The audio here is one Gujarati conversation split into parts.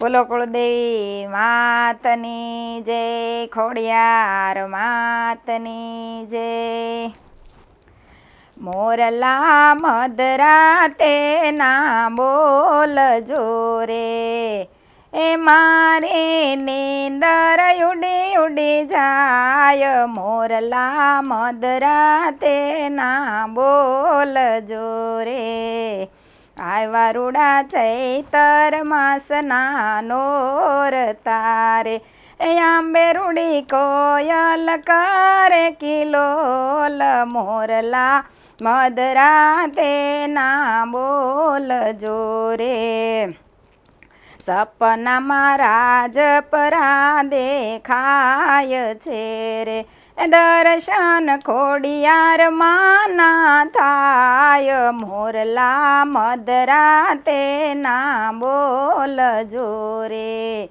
બોલો કુળદેવી માતની જય, ખોડિયાર માતની જય. મોરલા મધરાતે ના બોલ જોરે, એ મારે નીંદર ઉડી ઉડી જાય. મોરલા મધરાતે ના બોલ જોરે આવ્યા રૂડા ચૈતર માસના નોર તારે આંબે રૂડી કોયલ કરે કિલોલ મોરલા. મદરા તેના બોલ જોરે. સપનામાં રાજપરા દેખાય છે રે. દર્શન ખોડિયાર માના થાય મોરલા મધરાતે ના બોલ જોરે.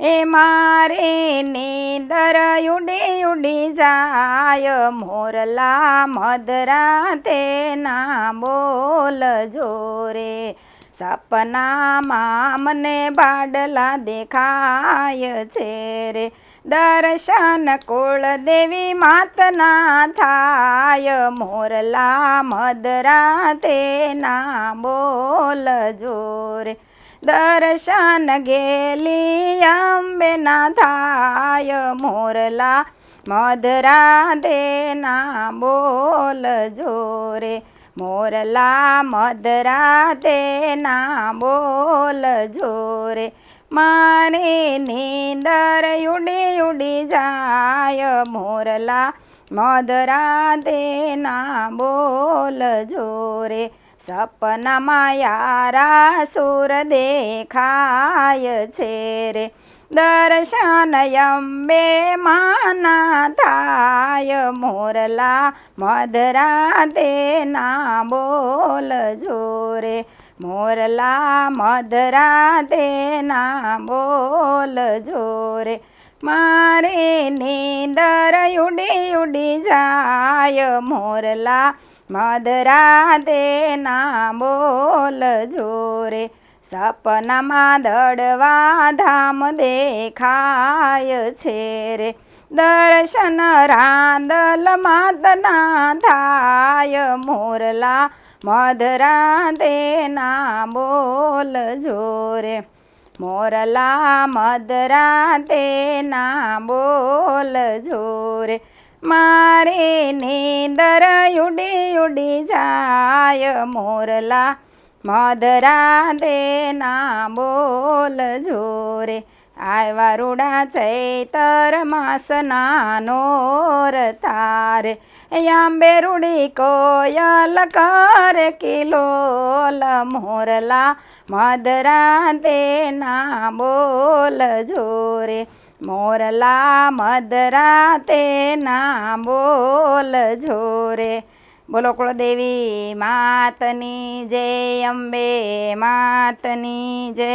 એ મારે નીંદર ઉડી ઉડી જાય મોરલા મદરાતે ના બોલ જોરે. સપનામાં મને બાડલા દેખાય છે રે. દર્શન કુળદેવી માતના થાય મોરલા મધરાતે ના બોલ જોરે. દર્શન ગેલી અંબેના થાય મોરલા મધરાતે ના બોલ જોરે. મોરલા મધરાતે ના બોલ જોરે. મારે નીંદર ઉડી ઉડી જાય. મોરલા મધરાતે ના બોલ જોરે. સપનામાં યારા સુર દેખાય છે રે. દર્શન મે માના થાય મોરલા મધરા દેના બોલ જોરે મોરલા મધરા દેના બોલ જોરે મારે નીંદર ઉડી ઉડી જાય મોરલા મધરા દેના બોલ જોરે સપનામાં દડવા ધામ દેખાય છે રે. દર્શન રાંદલ માતના થાય મોરલા મધરા તેના બોલ જોરે. મોરલા મધરા તેના બોલ જોરે. મારે નીંદર ઉડી ઉડી જાય મોરલા મધરાતે ના બોલ જોરે. આવ્યા રૂડા ચૈતર માસના નોર તારે. યાંબે રૂડી કોયલ કર કિલોલ મોરલા. મધરાતે ના બોલ જોરે. મોરલા મધરાતે ના બોલ જોરે. બોલો કુળદેવી માતની જય અંબે માતની જય.